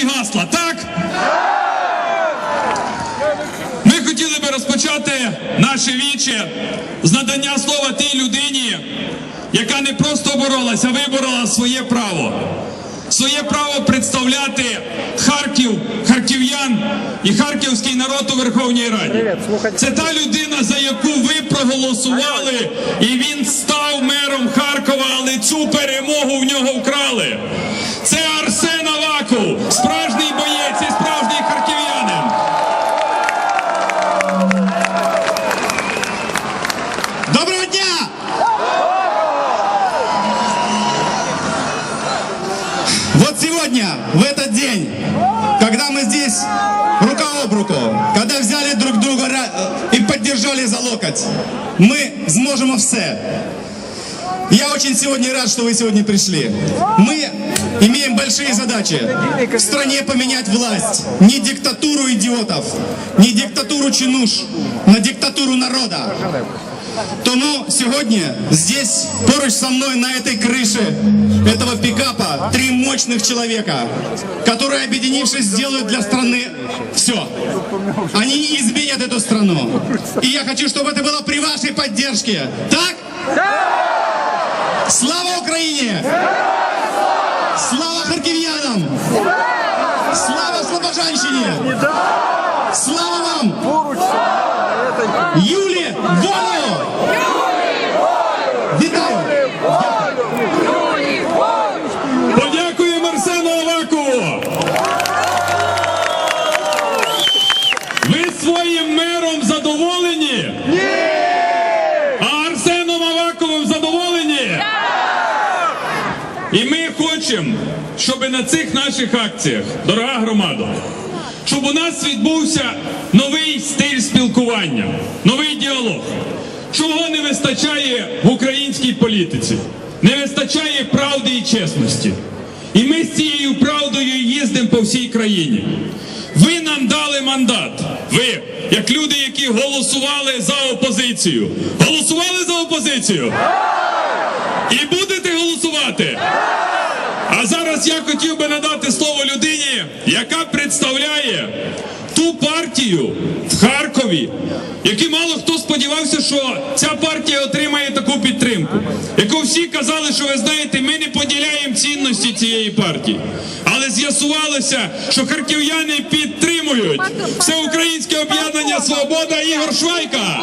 патріотичні гасла, так? Ми хотіли би розпочати наше віче з надання слова тій людині, яка не просто боролася, а виборола своє право. Своє право представляти Харків, харків'ян і харківський народ у Верховній Раді. Це та людина, за яку ви проголосували, і він сегодня, в этот день, когда мы здесь рука об руку, когда взяли друг друга э, и поддержали за локоть, мы сможем все. Я очень сегодня рад, что вы сегодня пришли. Мы имеем большие задачи. В стране поменять власть. Не диктатуру идиотов, не диктатуру чинуш, но диктатуру народа. Тому сьогодні здесь поруч со мной на этой крыше этого пикапа три мощных человека, которые, объединившись, сделают для страны все. Они изменят эту страну. И я хочу, чтобы это было при вашей поддержке. Так? Слава Україні! Слава харків'янам! Слава Слобожанщині! Слава вам! Юлі Волю! Вітаю! Подякуємо Арсену Авакову! Ви своїм мером задоволені? Ні! А Арсеном Аваковим задоволені? І ми хочемо, щоб на цих наших акціях, дорога громада, щоб у нас відбувся новий стиль спілкування, новий діалог. Вистачає в українській політиці? Не вистачає правди і чесності. І ми з цією правдою їздимо по всій країні. Ви нам дали мандат. Ви, як люди, які голосували за опозицію. Голосували за опозицію? І будете голосувати? А зараз я хотів би надати слово людині, яка представляє ту партію в Харкові, які мало сподівався, що ця партія отримає таку підтримку. Яку всі казали, що ви знаєте, ми не поділяємо цінності цієї партії. Але з'ясувалося, що харків'яни підтримують всеукраїнське об'єднання Свобода Ігор Швайка.